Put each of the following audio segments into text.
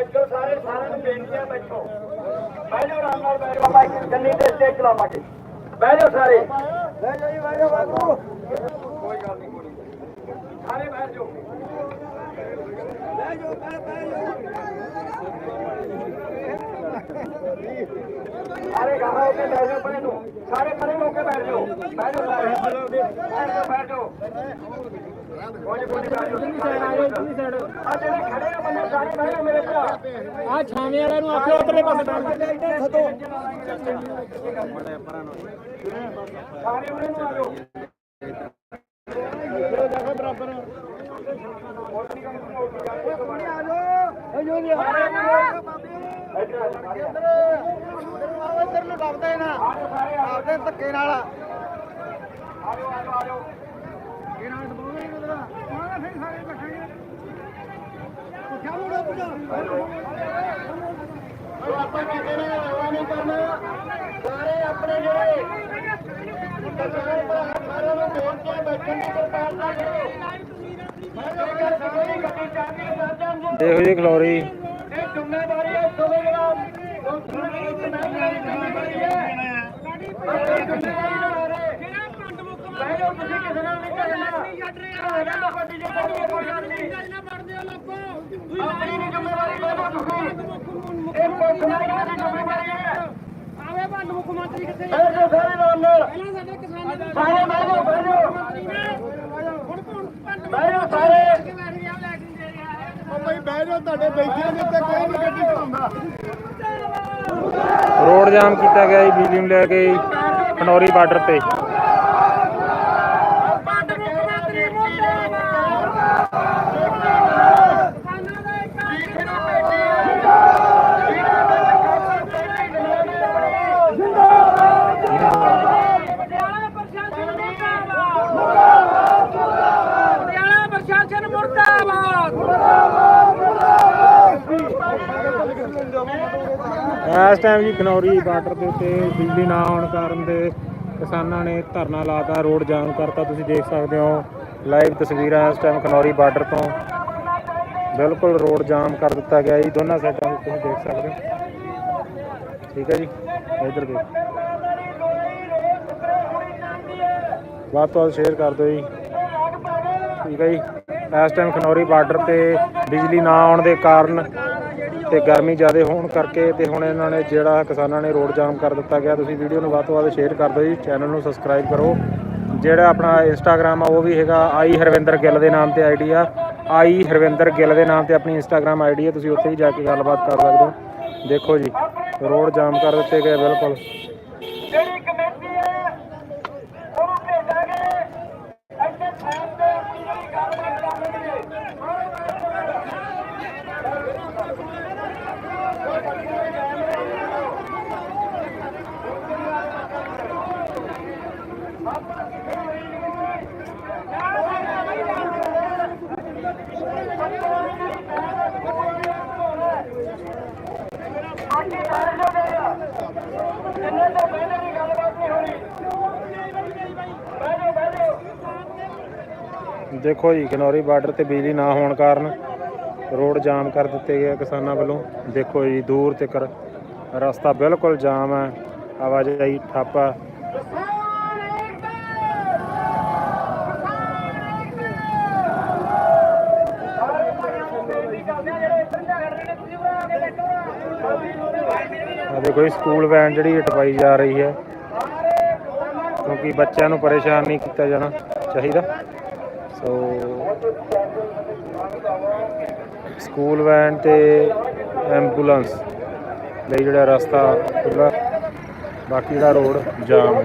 ਬੈਠੋ ਸਾਰੇ ਸਾਰਿਆਂ ਨੂੰ ਬੇਨਤੀ ਹੈ ਬੈਠੋ। ਜਾਓ ਆਰਾਮ ਨਾਲ ਆਪਾਂ ਇੱਕ ਜੰਨੀ ਤੇ ਸਟੇਜ ਚਲਾਵਾਂਗੇ। ਜਾਓ ਸਾਰੇ। ਬਹਿ ਜਾਓ ਜੀ ਬਹਿ ਜਾਓ ਬਾਬੂ ਕੋਈ ਗੱਲ ਨਹੀਂ ਕੋਈ। ਸਾਰੇ ਬਹਿ ਜਾਓ। ਬਹਿ ਜਾਓ ਬਹਿ ਜਾਓ। ਸਾਰੇ ਗਾਹਾਂ ਕੇ ਬਹਿ ਜਾਓ ਪਰੇ ਨੂੰ। ਸਾਰੇ ਪਰੇ ਹੋ ਕੇ ਬੈਠ ਜਾਓ। ਜਾਓ ਸਾਰੇ। ਬੈਠ ਜਾਓ। ਬੈਠ ਜਾਓ ਆ ਛਾਵੇਂ ਵਾਲਿਆਂ ਨੂੰ ਆਖਿਓ, ਉਧਰਲੇ ਪਾਸੇ ਸਾਰੇ ਉਰੇ ਨੂੰ ਆ ਜਾਓ ਇੱਧਰ ਨੂੰ ਲੱਭਦੇ ਨਾ ਆਪਦੇ ਧੱਕੇ ਨਾਲ ਇਹਨਾਂ ਨੂੰ ਬੋਲਣਾ ਨਹੀਂ ਬਦਲਾ ਆਹ ਫਿਰ ਸਾਰੇ ਆਪਾਂ ਕਹਿੰਦੇ ਨੇ ਹਵਾ ਨਹੀਂ ਕਰਨਾ ਸਾਰੇ ਆਪਣੇ ਜਿਹੜੇ ਕਿਸਾਨ ਸਾਰਿਆਂ ਨੂੰ ਬੇਨਤੀ ਹੈ ਬੈਠਣ ਦੀ ਕਿਰਪਾਲਤਾ ਕਰੋ ਦੇਖੋ ਜੀ ਖਲੋਰੀ ਇਹ ਜ਼ਿੰਮੇਵਾਰੀ ਹੈ ਸੋਵੇ ਜਿਹੜਾ ਸੰਸਥਾਨ ਦੀ ਜ਼ਿੰਮੇਵਾਰੀ ਜ਼ਿੰਮੇਵਾਰੀ ਹੈ ਪਰ ਜ਼ਿੰਮੇਵਾਰੀ ਨਾ ਰਹੇ ਬਹਿ ਜਾਓ ਤੁਸੀਂ ਕਿਸੇ ਨਾਲ ਨਹੀਂ ਕਰਨਾ ਹੈਗਾ ਨਾ ਵੱਡੀ ਜੇ ਕੋਈ ਕੋਈ ਗੱਲ ਨਹੀਂ। ਆਪਣੀ ਨਹੀਂ ਜ਼ਿੰਮੇਵਾਰੀ ਲੈ ਲਓ ਤੁਸੀਂ। ਇਹ ਪੁੱਛ ਲੈਣਾ ਦੀ ਜ਼ਿੰਮੇਵਾਰੀ ਹੈ। ਆਵੇ ਭੰਡ ਮੁੱਖ ਮੰਤਰੀ ਕਿੱਥੇ ਬਹਿ ਜਾਓ ਸਾਰੇ ਨਾਲ ਨਾਲ। ਪਹਿਲਾਂ ਸਾਡੇ ਕਿਸਾਨਾਂ ਦੇ ਸਾਰੇ ਬਹਿ ਜਾਓ ਬਹਿ ਜਾਓ। ਹੁਣ ਹੁਣ ਭੰਡ ਬਹਿ ਜਾਓ ਸਾਰੇ। ਕੇ ਬੈਠ ਗਿਆ ਲੈ ਕੇ ਦੇ ਰਿਹਾ ਹੈ। ਉਹ ਬਈ ਬਹਿ ਜਾਓ ਤੁਹਾਡੇ ਬੈਠਿਆਂ ਦੇ ਉੱਤੇ ਕੋਈ ਨਹੀਂ ਗੱਡੀ ਚਲਾਉਂਦਾ। ਰੋਡ ਜਾਮ ਕੀਤਾ ਗਿਆ ਜੀ ਬਿਜਲੀ ਨੂੰ ਲੈ ਕੇ ਖਨੌਰੀ ਬਾਰਡਰ ਤੇ ਭੰਡ ਮੁੱਖ ਮੰਤਰੀ ਮੁਰਦਾਬਾਦ ਕਿਸਾਨਾਂ ਦਾ ਇੱਕ ਪਟਿਆਲਾ ਪ੍ਰਸ਼ਾਸਨ ਮੁਰਦਾਬਾਦ ਪਟਿਆਲਾ ਪ੍ਰਸ਼ਾਸਨ ਮੁਰਦਾਬਾਦ ਇਸ ਟਾਈਮ ਜੀ ਖਨੌਰੀ ਬਾਰਡਰ ਦੇ ਉੱਤੇ ਬਿਜਲੀ ਨਾ ਆਉਣ ਕਾਰਨ ਦੇ ਕਿਸਾਨਾਂ ਨੇ ਧਰਨਾ ਲਾਤਾ ਰੋਡ ਜਾਮ ਕਰਤਾ, ਤੁਸੀਂ ਦੇਖ ਸਕਦੇ ਹੋ। ਲਾਈਵ ਤਸਵੀਰਾਂ ਇਸ ਟਾਈਮ ਖਨੌਰੀ ਬਾਰਡਰ ਤੋਂ। ਬਿਲਕੁਲ ਰੋਡ ਜਾਮ ਕਰ ਦਿੱਤਾ ਗਿਆ ਜੀ, ਦੋਨਾਂ ਸਾਈਡਾਂ ਤੋਂ ਤੁਸੀਂ ਦੇਖ ਸਕਦੇ ਹੋ। ਠੀਕ ਹੈ ਜੀ, ਇਧਰ ਦੇਖੋ। ਵੱਧ ਤੋਂ ਵੱਧ ਸ਼ੇਅਰ ਕਰ ਦਿਓ ਜੀ। ਠੀਕ ਹੈ ਜੀ, ਇਸ ਟਾਈਮ ਖਨੌਰੀ ਬਾਰਡਰ ਤੇ ਬਿਜਲੀ ਨਾ ਆਉਣ ਦੇ ਕਾਰਨ ਤੇ ਗਰਮੀ ਜ਼ਿਆਦਾ ਹੋਣ ਕਰਕੇ ਤੇ ਹੁਣ ਇਹਨਾਂ ਨੇ ਜਿਹੜਾ ਕਿਸਾਨਾਂ ਨੇ ਰੋਡ ਜਾਮ ਕਰ ਦਿੱਤਾ ਗਿਆ, ਤੁਸੀਂ ਵੀਡੀਓ ਨੂੰ ਵੱਧ ਤੋਂ ਵੱਧ ਸ਼ੇਅਰ ਕਰ ਦਿਓ ਜੀ ਚੈਨਲ ਨੂੰ ਸਬਸਕ੍ਰਾਈਬ ਕਰੋ। ਜਿਹੜਾ ਆਪਣਾ ਇੰਸਟਾਗ੍ਰam ਆ, ਉਹ ਵੀ ਹੈਗਾ ਆਈ ਹਰਵਿੰਦਰ ਗਿੱਲ ਦੇ ਨਾਮ ਤੇ ਆਈਡੀ ਆ। ਆਈ ਹਰਵਿੰਦਰ ਗਿੱਲ ਦੇ ਨਾਮ ਤੇ ਆਪਣੀ ਇੰਸਟਾਗ੍ਰam ਆਈਡੀ ਹੈ ਤੁਸੀਂ ਉੱਥੇ ਵੀ ਜਾ ਕੇ ਗੱਲਬਾਤ ਕਰ ਸਕਦੇ ਹੋ। ਦੇਖੋ ਜੀ, ਰੋਡ ਜਾਮ ਕਰ ਦਿੱਤੇ ਗਏ ਬਿਲਕੁਲ ਜਿਹੜੀ ਕਮੇਟੀ ਹੈ ਉਹਨੂੰ ਭੇਜਾਂਗੇ ਇੱਥੇ ਫੋਨ ਤੇ ਆਪਣੀ ਜਿਹੜੀ ਗੱਲਬਾਤ ਕਰਨਗੇ ਬਾਕੀ ਸਾਰੇ ਜੋ ਗਏ ਜਿੰਨੇ ਤੋਂ ਪਹਿਲੇ ਦੀ ਗੱਲਬਾਤ ਨਹੀਂ ਹੋਣੀ ਬਹਿ ਜਾਓ ਬਹਿ ਜਾਓ ਦੇਖੋ ਜੀ ਖਨੌਰੀ ਬਾਰਡਰ ਤੇ ਬਿਜਲੀ ਨਾ ਹੋਣ ਕਾਰਨ ਰੋਡ ਜਾਮ ਕਰ ਦਿੱਤੇ ਗਏ ਕਿਸਾਨਾਂ ਵੱਲੋਂ। ਦੇਖੋ ਜੀ, ਦੂਰ ਤੱਕ ਰਸਤਾ ਬਿਲਕੁਲ ਜਾਮ ਹੈ। ਆਵਾਜਾਈ ਠੱਪ। ਹੈ ਸਾਰੇ ਦੇਖੋ ਜੀ, ਸਕੂਲ ਵੈਨ ਜਿਹੜੀ ਟਪਾਈ ਜਾ ਰਹੀ ਹੈ। ਕਿਉਂਕਿ ਬੱਚਿਆਂ ਨੂੰ ਪਰੇਸ਼ਾਨ ਨਹੀਂ ਕੀਤਾ ਜਾਣਾ ਚਾਹੀਦਾ। ਸੋ ਸਕੂਲ ਵੈਨ ਤੇ ਐਂਬੂਲੈਂਸ ਲਈ ਜਿਹੜਾ ਰਸਤਾ ਖੁੱਲ੍ਹਾ, ਬਾਕੀ ਜਿਹੜਾ ਰੋਡ ਜਾਮ ਹੈ।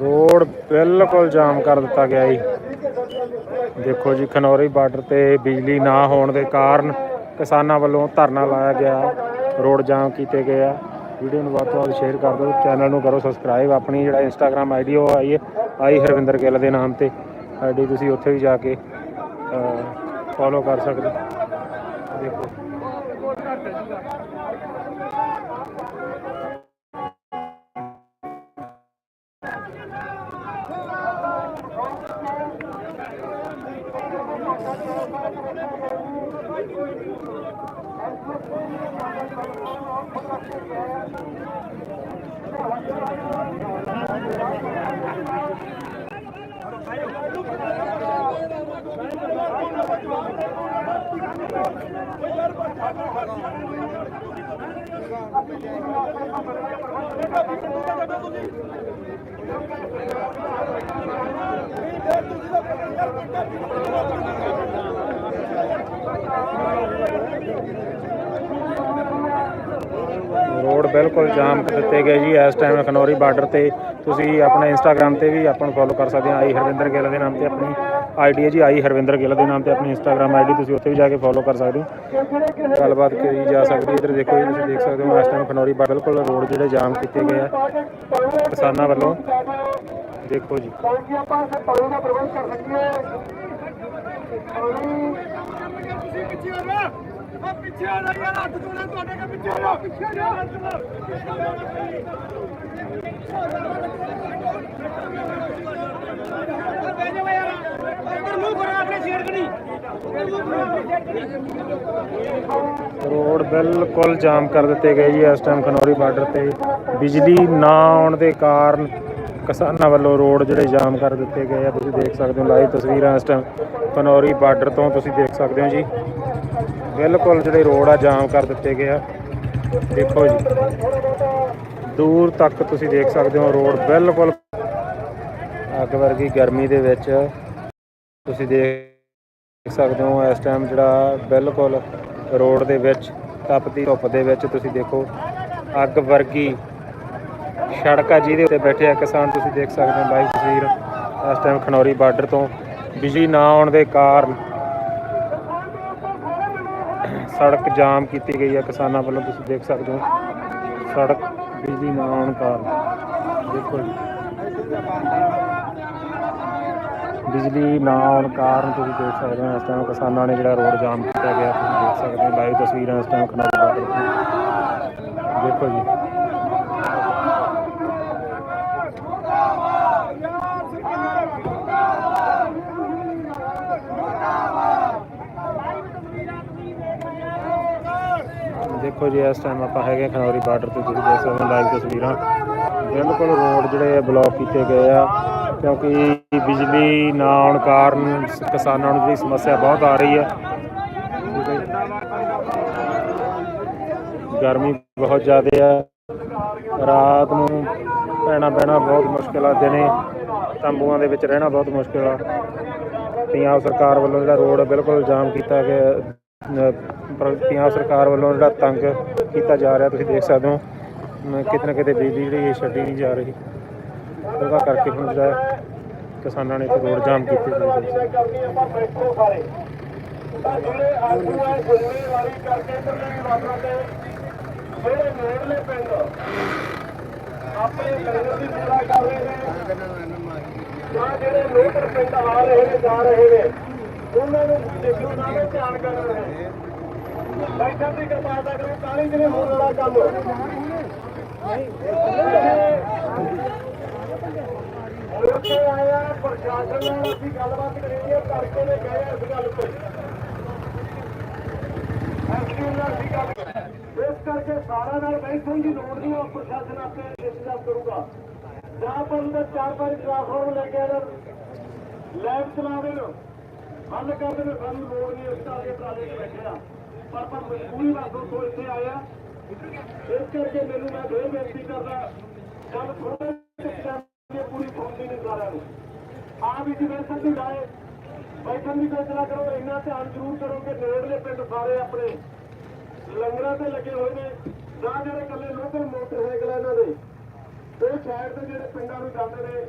ਰੋਡ ਬਿਲਕੁਲ ਜਾਮ ਕਰ ਦਿੱਤਾ ਗਿਆ ਜੀ। ਦੇਖੋ ਜੀ, ਖਨੌਰੀ ਬਾਰਡਰ ਤੇ ਬਿਜਲੀ ਨਾ ਹੋਣ ਦੇ ਕਾਰਨ ਕਿਸਾਨਾਂ ਵੱਲੋਂ ਧਰਨਾ ਲਾਇਆ ਗਿਆ ਰੋਡ ਜਾਮ ਕੀਤੇ ਗਏ ਆ। ਵੀਡੀਓ ਨੂੰ ਵੱਧ ਤੋਂ ਵੱਧ ਸ਼ੇਅਰ ਕਰ ਦਿਓ। ਚੈਨਲ ਨੂੰ ਕਰੋ ਸਬਸਕ੍ਰਾਈਬ। ਆਪਣੀ ਜਿਹੜਾ ਇੰਸਟਾਗ੍ਰam ਆਈਡੀ ਉਹ ਆਈ ਹੈ। ਆਈ ਹਰਵਿੰਦਰ ਗਿੱਲ ਦੇ ਨਾਮ ਤੇ। ਆਈਡੀ ਤੁਸੀਂ ਉੱਥੇ ਵੀ ਜਾ ਕੇ ਫੋਲੋ ਕਰ ਸਕਦੇ ਦੇਖੋ। ਹੋ। ਦੇਖੋ ਰੋਡ ਬਿਲਕੁਲ ਜਾਮ ਕਰ ਦਿੱਤੇ ਗਏ ਜੀ। ਇਸ ਟਾਈਮ ਖਨੌਰੀ ਬਾਰਡਰ ਤੇ ਤੁਸੀਂ ਆਪਣੇ ਇੰਸਟਾਗ੍ਰam ਤੇ ਵੀ ਆਪਾਂ ਨੂੰ ਫੋਲੋ ਕਰ ਸਕਦੇ ਆ। ਆਈ ਹਰਵਿੰਦਰ ਗਿੱਲ ਦੇ ਨਾਮ ਤੇ ਆਪਣੀ ਆਈਡੀ ਹੈ ਜੀ ਆਈ ਹਰਵਿੰਦਰ ਗਿੱਲ ਦੇ ਨਾਮ ਤੇ ਆਪਣੀ ਇੰਸਟਾਗ੍ਰam ਆਈਡੀ ਤੁਸੀਂ ਉੱਥੇ ਵੀ ਜਾ ਕੇ ਫੋਲੋ ਕਰ ਸਕਦੇ ਹੋ ਗੱਲਬਾਤ ਕਰੀ ਜਾ ਸਕਦੀ ਹੈ ਇੱਧਰ ਦੇਖੋ ਜੀ ਤੁਸੀਂ ਦੇਖ ਸਕਦੇ ਹੋ ਇਸ ਟਾਈਮ ਖਨੌਰੀ ਬਿਲਕੁਲ ਰੋਡ ਜਿਹੜੇ ਜਾਮ ਕੀਤੇ ਗਏ ਆ ਕਿਸਾਨਾਂ ਵੱਲੋਂ ਦੇਖੋ ਜੀ ਪਾਣੀ ਦਾ ਪ੍ਰਬੰਧ ਕਰ ਸਕੀਏ ਪਾਣੀ ਪਿੱਛੇ ਹੋ ਜਾ ਉਹ ਪਿੱਛੇ ਹੋ ਜਾ ਯਾਰ ਹੱਥ ਜੋੜਾਂ ਤੁਹਾਡੇ ਕੇ ਪਿੱਛੇ ਹੋ ਜਾ ਪਿੱਛੇ ਹੋ ਜਾ ਬਹਿ ਜਾਓ ਰੋਡ ਬਿਲਕੁਲ ਜਾਮ ਕਰ ਦਿੱਤੇ ਗਏ ਜੀ, ਇਸ ਟਾਈਮ ਖਨੌਰੀ ਬਾਰਡਰ ਤੇ। ਬਿਜਲੀ ਨਾ ਆਉਣ ਦੇ ਕਾਰਨ ਕਿਸਾਨਾਂ ਵੱਲੋਂ ਰੋਡ ਜਿਹੜੇ ਜਾਮ ਕਰ ਦਿੱਤੇ ਗਏ ਆ। ਤੁਸੀਂ ਦੇਖ ਸਕਦੇ ਹੋ ਲਾਈਵ ਤਸਵੀਰਾਂ ਇਸ ਟਾਈਮ ਖਨੌਰੀ ਬਾਰਡਰ ਤੋਂ, ਤੁਸੀਂ ਦੇਖ ਸਕਦੇ ਹੋ ਜੀ। ਬਿਲਕੁਲ ਜਿਹੜੇ ਰੋਡ ਆ, ਜਾਮ ਕਰ ਦਿੱਤੇ ਗਏ ਆ। ਦੇਖੋ ਜੀ, ਦੂਰ ਤੱਕ ਤੁਸੀਂ ਦੇਖ ਸਕਦੇ ਹੋ ਰੋਡ ਬਿਲਕੁਲ ਅੱਗ ਵਰਗੀ ਗਰਮੀ ਦੇ ਵਿੱਚ। ਤੁਸੀਂ ਦੇਖ ਸਕਦੇ ਹੋ ਇਸ ਟਾਈਮ ਜਿਹੜਾ ਬਿਲਕੁਲ ਰੋਡ ਦੇ ਵਿੱਚ ਤਪਦੀ ਧੁੱਪ ਦੇ ਵਿੱਚ ਤੁਸੀਂ ਦੇਖੋ, ਅੱਗ ਵਰਗੀ ਸੜਕ ਆ ਜਿਹਦੇ ਉੱਤੇ ਬੈਠੇ ਆ ਕਿਸਾਨ। ਤੁਸੀਂ ਦੇਖ ਸਕਦੇ ਹੋ ਲਾਈਵ ਤਸਵੀਰ, ਇਸ ਟਾਈਮ ਖਨੌਰੀ ਬਾਰਡਰ ਤੋਂ ਬਿਜਲੀ ਨਾ ਆਉਣ ਦੇ ਕਾਰਨ ਸੜਕ ਜਾਮ ਕੀਤੀ ਗਈ ਹੈ ਕਿਸਾਨਾਂ ਵੱਲੋਂ। ਤੁਸੀਂ ਦੇਖ ਸਕਦੇ ਹੋ ਸੜਕ ਬਿਜਲੀ ਨਾ ਆਉਣ ਕਾਰਨ। ਦੇਖੋ ਜੀ। ਬਿਜਲੀ ਨਾ ਆਉਣ ਕਾਰਨ ਤੁਸੀਂ ਦੇਖ ਸਕਦੇ ਹੋ ਇਸ ਟਾਈਮ ਕਿਸਾਨਾਂ ਨੇ ਜਿਹੜਾ ਰੋਡ ਜਾਮ ਕੀਤਾ ਗਿਆ, ਤੁਸੀਂ ਦੇਖ ਸਕਦੇ ਹੋ ਲਾਈਵ ਤਸਵੀਰਾਂ ਇਸ ਟਾਈਮ ਖਨੌਰੀ ਬਾਰਡਰ ਤੋਂ। ਦੇਖੋ ਜੀ। ਦੇਖੋ ਜੀ, ਇਸ ਟਾਈਮ ਆਪਾਂ ਹੈਗੇ ਖਨੌਰੀ ਬਾਰਡਰ ਤੇ, ਤੁਸੀਂ ਦੇਖ ਸਕਦੇ ਹੋ ਲਾਈਵ ਤਸਵੀਰਾਂ। ਬਿਲਕੁਲ ਰੋਡ ਜਿਹੜੇ ਬਲੌਕ ਕੀਤੇ ਗਏ ਆ। ਕਿਉਂਕਿ ਬਿਜਲੀ ਨਾ ਆਉਣ ਕਾਰਨ ਕਿਸਾਨਾਂ ਨੂੰ ਜਿਹੜੀ ਸਮੱਸਿਆ ਬਹੁਤ ਆ ਰਹੀ ਹੈ। ਗਰਮੀ ਬਹੁਤ ਜ਼ਿਆਦਾ ਆ ਰਾਤ ਨੂੰ ਪੈਣਾ ਬਹਿਣਾ ਬਹੁਤ ਮੁਸ਼ਕਿਲ ਆ, ਦਿਨੇ ਤੰਬੂਆਂ ਦੇ ਵਿੱਚ ਰਹਿਣਾ ਬਹੁਤ ਮੁਸ਼ਕਿਲ ਆ। ਪੰਜਾਬ ਸਰਕਾਰ ਵੱਲੋਂ ਜਿਹੜਾ ਰੋਡ ਬਿਲਕੁਲ ਜਾਮ ਕੀਤਾ ਗਿਆ ਪੰਜਾਬ ਸਰਕਾਰ ਵੱਲੋਂ ਜਿਹੜਾ ਤੰਗ ਕੀਤਾ ਜਾ ਰਿਹਾ, ਤੁਸੀਂ ਦੇਖ ਸਕਦੇ ਹੋ। ਕਿਤੇ ਨਾ ਕਿਤੇ ਬਿਜਲੀ ਜਿਹੜੀ ਛੱਡੀ ਨਹੀਂ ਜਾ ਰਹੀ। ਉਹਦਾ ਕਰਕੇ ਹੁਣ ਜਿਹੜਾ ਕਿਸਾਨਾਂ ਨੇ ਇੱਥੇ ਰੋਡ ਜਾਮ ਕੀਤੇ ਤੁਸੀਂ ਦੇਖ ਸਕਦੇ ਹੋ। ਕਰਨੀ ਆਪਾਂ ਬੈਠੋ ਸਾਰੇ ਤਾਂ ਜਿਹੜੇ ਆਗੂ ਆ ਜ਼ਿੰਮੇਵਾਰੀ ਕਰਕੇ ਇਧਰਲੇ ਵਾਟਰਾਂ ਤੇ ਜਿਹੜੇ ਨੇੜਲੇ ਪਿੰਡ ਆਪਣੇ ਪਿੰਡ ਦੀ ਸੇਵਾ ਕਰ ਰਹੇ ਨੇ ਜਾਂ ਜਿਹੜੇ ਲੋਕਲ ਪਿੰਡ ਆ ਰਹੇ ਨੇ ਜਾ ਰਹੇ ਨੇ ਉਹਨਾਂ ਨੂੰ ਦੇਖੋ ਨਾ ਵੀ ਧਿਆਨ ਕਰ ਰਹੇ ਨੇ ਬੈਠਣ ਦੀ ਕਿਰਪਾਲਤਾ ਕਰੋ ਕਾਲੀ ਜਿਹੜੇ ਹੋਣ ਵਾਲਾ ਕੰਮ ਮੁੜ ਕੇ ਆਇਆ ਪ੍ਰਸ਼ਾਸਨ ਨਾਲ ਅਸੀਂ ਗੱਲਬਾਤ ਕਰੀ ਹੈ ਕਰਕੇ ਨੇ ਗਏ ਇਸ ਗੱਲ ਤੋਂ। ਐਸਪੀ ਨਾਲ ਅਸੀਂ ਗੱਲ ਇਸ ਕਰਕੇ ਸਾਰਾ ਨਾਲ ਬੈਠਣ ਦੀ ਲੋੜ ਨਹੀਂ ਉਹ ਪ੍ਰਸ਼ਾਸਨ ਆਪੇ ਇੰਤਜ਼ਾਮ ਕਰੂਗਾ। ਜਾਂ ਪਰ ਚਾਰ ਪੰਜ ਟ੍ਰਾਂਸਫਾਰਮਰ ਲੈ ਕੇ ਆਇਆ ਲੈਬ ਚਲਾ ਦੇਣ, ਹੱਲ ਕਰ ਦੇਣ, ਸਾਨੂੰ ਲੋੜ ਨਹੀਂ ਉਸ ਤਰ੍ਹਾਂ ਦੇ ਬੈਠੇ ਆ ਪਰ ਪਰ ਮਜਬੂਰੀ ਵਾਸੋਂ ਤੋਂ ਇੱਥੇ ਆਇਆ ਇਸ ਕਰਕੇ ਮੈਨੂੰ ਮੈਂ ਫੇਰ ਬੇਨਤੀ ਕਰਦਾ ਗੱਲ ਥੋੜੇ ਟਾਈਮ ਸਾਰਿਆਂ ਨੂੰ। ਆ ਵੀ ਜਿਵੇਂ ਰਾਏ ਬੈਠਣ ਦੀ ਕੋਸ਼ਿਸ਼ ਕਰੋ, ਇੰਨਾ ਧਿਆਨ ਜ਼ਰੂਰ ਕਰੋ ਕਿ ਨੇੜਲੇ ਪਿੰਡ ਸਾਰੇ ਆਪਣੇ ਲੰਗਰਾਂ ਤੇ ਲੱਗੇ ਹੋਏ ਨੇ। ਜਾਂ ਜਿਹੜੇ ਇਕੱਲੇ ਲੋਕਲ ਮੋਟਰਸਾਈਕਲ ਇਹਨਾਂ ਦੇ, ਉਹ ਸਾਈਡ ਤੇ ਜਿਹੜੇ ਪਿੰਡਾਂ ਨੂੰ ਜਾਂਦੇ ਨੇ।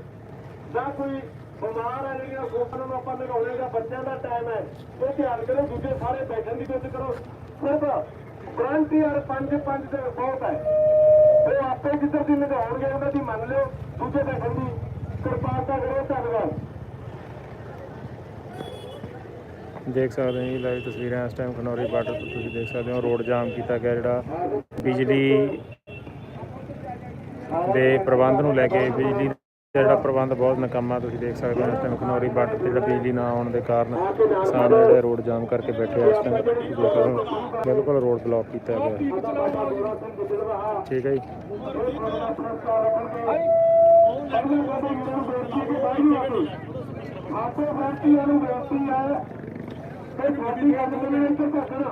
ਜਾਂ ਕੋਈ ਬਿਮਾਰ ਆ ਜਿਹੜੀਆਂ ਲੋਕਾਂ ਨੂੰ ਆਪਾਂ ਲਗਾਉਣੇ ਦਾ ਬੱਚਿਆਂ ਦਾ ਟਾਈਮ ਹੈ, ਉਹ ਧਿਆਨ ਕਰੋ, ਦੂਜੇ ਸਾਰੇ ਬੈਠਣ ਦੀ ਕੋਸ਼ਿਸ਼ ਕਰੋ। ਸਿਰਫ ਵਲੰਟੀਅਰ ਪੰਜ ਪੰਜ ਦੇ ਬਹੁਤ ਹੈ। ਉਹ ਆਪੇ ਜਿੱਧਰ ਦੀ ਲਗਾਉਣਗੇ, ਉਹਨਾਂ ਦੀ ਮੰਨ ਲਿਓ, ਦੂਜੇ ਬੈਠਣ ਦੀ। ਕਿਰਪਾਲਤਾ ਕਰੋ ਧੰਨਵਾਦ। ਦੇਖ ਸਕਦੇ ਹੋ ਜੀ ਲਾਈਵ ਤਸਵੀਰਾਂ ਇਸ ਟਾਈਮ ਖਨੌਰੀ ਬਾਰਡਰ ਤੋਂ ਤੁਸੀਂ ਦੇਖ ਸਕਦੇ ਹੋ, ਰੋਡ ਜਾਮ ਕੀਤਾ ਗਿਆ ਜਿਹੜਾ ਬਿਜਲੀ ਦੇ ਪ੍ਰਬੰਧ ਨੂੰ ਲੈ ਕੇ ਬਿਜਲੀ ਦਾ ਜਿਹੜਾ ਪ੍ਰਬੰਧ ਬਹੁਤ ਨਕਾਮਾ ਤੁਸੀਂ ਦੇਖ ਸਕਦੇ ਹੋ, ਇਸ ਟਾਈਮ ਖਨੌਰੀ ਬਾਰਡਰ ਤੇ ਜਿਹੜਾ ਬਿਜਲੀ ਨਾ ਆਉਣ ਦੇ ਕਾਰਨ ਕਿਸਾਨ ਜਿਹੜੇ ਰੋਡ ਜਾਮ ਕਰਕੇ ਬੈਠੇ ਆ, ਇਸ ਟਾਈਮ ਤੁਸੀਂ ਦੇਖ ਸਕਦੇ ਹੋ, ਬਿਲਕੁਲ ਰੋਡ ਬਲੌਕ ਕੀਤਾ ਗਿਆ। ਠੀਕ ਹੈ ਜੀ। ਆਪੋ ਬੇਨਤੀ ਨੂੰ ਬੇਨਤੀ ਹੈ ਕਿ ਸਾਡੀ ਗੱਲ ਨੂੰ ਇੱਥੇ ਘਟਣਾ